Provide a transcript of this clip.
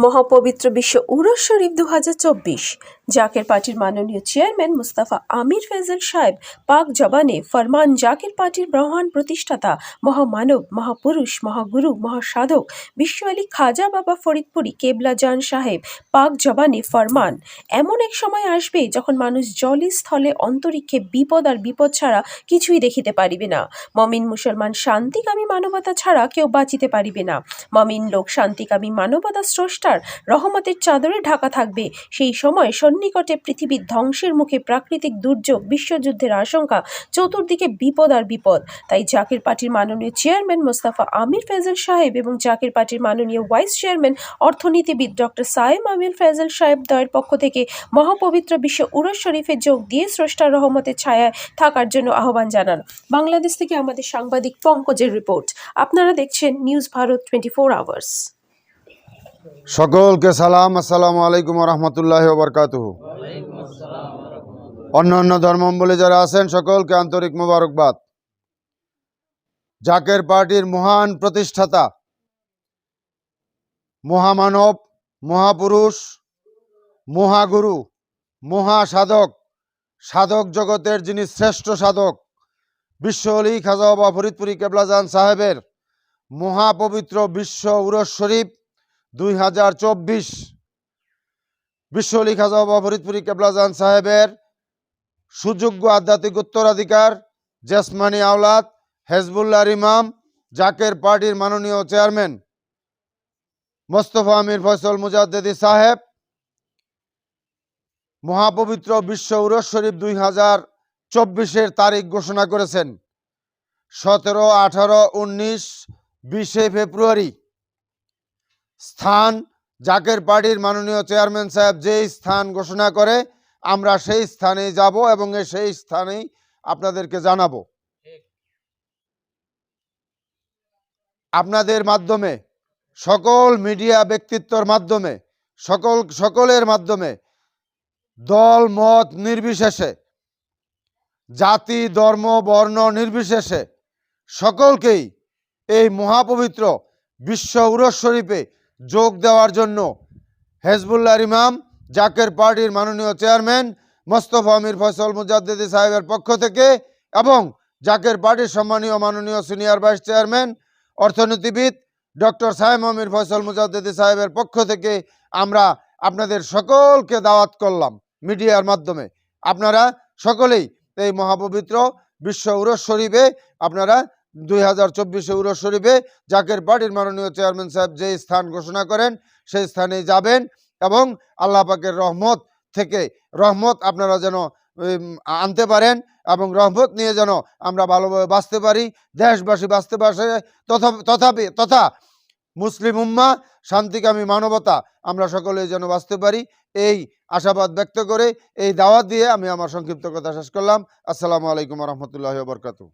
মহাপবিত্র বিশ্ব উরস শরীফ দু হাজার চব্বিশ। জাকের পার্টির মাননীয় চেয়ারম্যান মুস্তাফা আমির ফেজল সাহেব, পাক জবানে ফরমান জাকের পার্টির মহান প্রতিষ্ঠাতা, মহামানব, মহাপুরুষ, মহাগুরু, মহাসাধক, বিশ্ব আলী খাজা বাবা ফরিদপুরি, কেবলা জান সাহেব, পাক জবানে ফরমান। এমন এক সময় আসবে যখন মানুষ জলে স্থলে অন্তরিক্ষে বিপদ আর বিপদ ছাড়া কিছুই দেখিতে পারিবে না। মমিন মুসলমান শান্তিকামী মানবতা ছাড়া কেউ বাঁচিতে পারিবে না। মমিন লোক শান্তিকামী মানবতা স্রষ্টার রহমতের চাদরে ঢাকা থাকবে। সেই সময় সন্নিকটে পৃথিবীর ধ্বংসের মুখে প্রাকৃতিক দুর্যোগ, বিশ্বযুদ্ধের আশঙ্কা চতুর্দিকে বিপদ আর বিপদ। তাই জাকির পার্টির মাননীয় চেয়ারম্যান মোস্তাফা আমির ফেজল সাহেব এবং জাকির পার্টির মাননীয় ভাইস চেয়ারম্যান অর্থনীতিবিদ ডক্টর সায়েম আমির ফেজল সাহেব দয়ের পক্ষ থেকে মহাপবিত্র বিশ্ব উরস শরীফে যোগ দিয়ে স্রষ্টার রহমতের ছায়ায় থাকার জন্য আহ্বান জানান। বাংলাদেশ থেকে আমাদের সাংবাদিক পঙ্কজের রিপোর্ট। আপনারা দেখছেন news Bharat twenty four hours সকলকে সালাম, আসসালামু আলাইকুম রহমতুল্লাহ বরকাত অন্য অন্য ধর্মাবলী যারা আছেন, সকলকে আন্তরিক মোবারকবাদ। জাকের পার্টির মহান প্রতিষ্ঠাতা, মহামানব, মহাপুরুষ, মহাগুরু, মহাসাধক, সাধক জগতের যিনি শ্রেষ্ঠ সাধক, বিশ্ব অলি খাজা বাবা ফরিদপুরি কেবলাজান সাহেবের মহাপবিত্র বিশ্ব উরস শরীফ দুই হাজার চব্বিশ বিশ্ব অলি খাজা কেবলাজান সাহেবের সুযোগ্য আধ্যাত্মিক উত্তরাধিকার জেসমানি আওলাদ হেজবুল্লাহ ইমাম জাকের পার্টির মাননীয় চেয়ারম্যান মোস্তফা আমির ফয়সল মুজাদ্দেদি সাহেব, মহাপবিত্র বিশ্ব উরস শরীফ দুই হাজার চব্বিশের তারিখ ঘোষণা করেছেন। সতেরো, আঠারো, উনিশ, বিশে ফেব্রুয়ারি স্থান, জাকের পার্টির মাননীয় চেয়ারম্যান সাহেব যেই স্থান ঘোষণা করে, আমরা সেই স্থানে যাব এবং সেই স্থানেই আপনাদেরকে জানাব। আপনাদের মাধ্যমে, সকল মিডিয়া ব্যক্তিত্বর মাধ্যমে, সকল, সকলের মাধ্যমে দল, মত নির্বিশেষে, জাতি, ধর্ম, বর্ণ নির্বিশেষে সকলকেই এই মহাপবিত্র বিশ্ব উরস শরীফে যোগ দেওয়ার জন্য। হেজবুল্লাহ ইমাম, জাকের পার্টির মাননীয় চেয়ারম্যান, মোস্তফা আমির ফয়সল মুজাদ্দিদি সাহেবের পক্ষ থেকে এবং জাকের পার্টির সম্মানীয় মাননীয় সিনিয়র ভাইস চেয়ারম্যান, অর্থনীতিবিদ ডক্টর সাহেব আমির ফয়সল মুজাদ্দিদি সাহেবের পক্ষ থেকে আমরা আপনাদের সকলকে দাওয়াত করলাম মিডিয়ার মাধ্যমে। আপনারা সকলেই এই মহাপবিত্র বিশ্ব উরস শরীফে আপনারা দুই হাজার চব্বিশে শরীফে জাকের পার্টির মাননীয় চেয়ারম্যান সাহেব যে স্থান ঘোষণা করেন, সেই স্থানে যাবেন এবং আল্লাহ পাকের রহমত থেকে রহমত আপনারা যেন আনতে পারেন এবং রহমত নিয়ে যেন আমরা ভালোভাবে বাঁচতে পারি, দেশবাসী বাঁচতে পারে তথা, তথাপি, তথা মুসলিম উম্মা, শান্তিকামী মানবতা, আমরা সকলেই যেন বাঁচতে পারি। এই আশাবাদ ব্যক্ত করে, এই দাওয়াত দিয়ে আমি আমার সংক্ষিপ্ত কথা শেষ করলাম। আসসালামু আলাইকুম রহমতুল্লাহ বরকাতু